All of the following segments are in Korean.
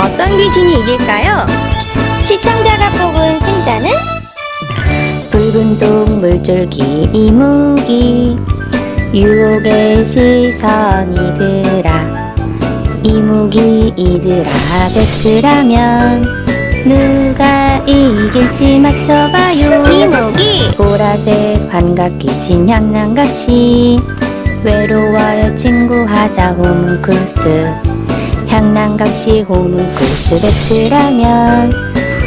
어떤 귀신이 이길까요? 시청자가 뽑은 승자는? 붉은 똥 물줄기 이무기. 유혹의 시선이 들아 이무기 이들아 배틀하면 누가 이길지 이무기 보라색 환각 귀신 향난각시. 외로워요 친구 하자 호문쿨스 향난각시 호문쿨스 배틀하면.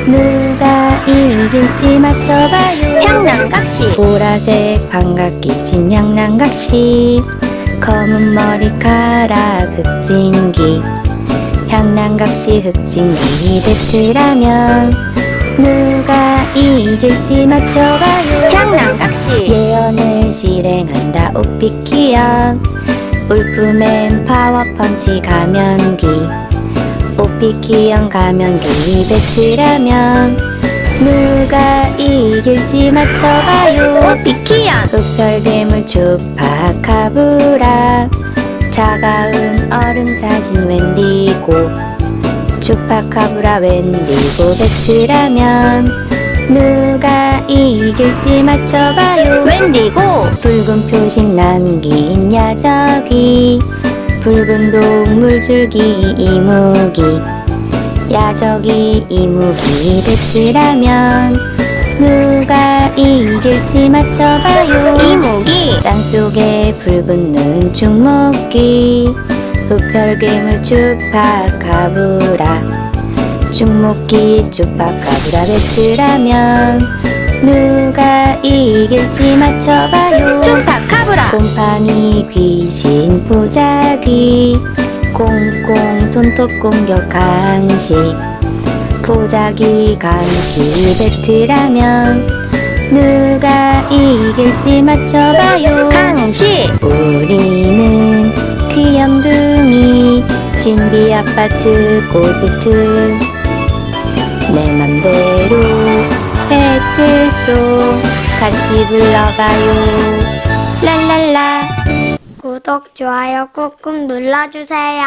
누가 이길지 맞춰봐요. 향난각시. 보라색 환각 귀신 향난각시. 검은 머리카락 흑진기. 향난각시 흑진기 배틀하면 누가 이길지 맞춰봐요. 향난각시. 예언을 실행한다 오피키언 울프맨 파워펀치 가면기. 오피키언 가면기 배틀하면. 누가 이길지 맞춰봐요. 비키언 흑별괴물 추파카브라. 차가운 얼음 자신 웬디고 추파카브라 웬디고 배틀하면 누가 이길지 맞춰봐요. 웬디고? 붉은 표식 남긴 야적이 붉은 동물 줄기 이무기. 야적이 이무기 배틀하면 누가 이길지 맞춰봐요. 이무기? 땅속에 붉은 눈 죽목기 흡혈괴물 추파카브라. 죽목기 추파카브라 배틀하면 누가 이길지 맞춰봐요. 쭈파카브라. 곰팡이 귀신 보자기. 꽁꽁 손톱 공격 강시 보자기 강시 배틀하면 누가 이길지 맞춰봐요. 강시 아파트 고스트. 내 맘대로 배틀쇼 같이 불러봐요. 랄랄라. 구독 좋아요 꾹꾹 눌러주세요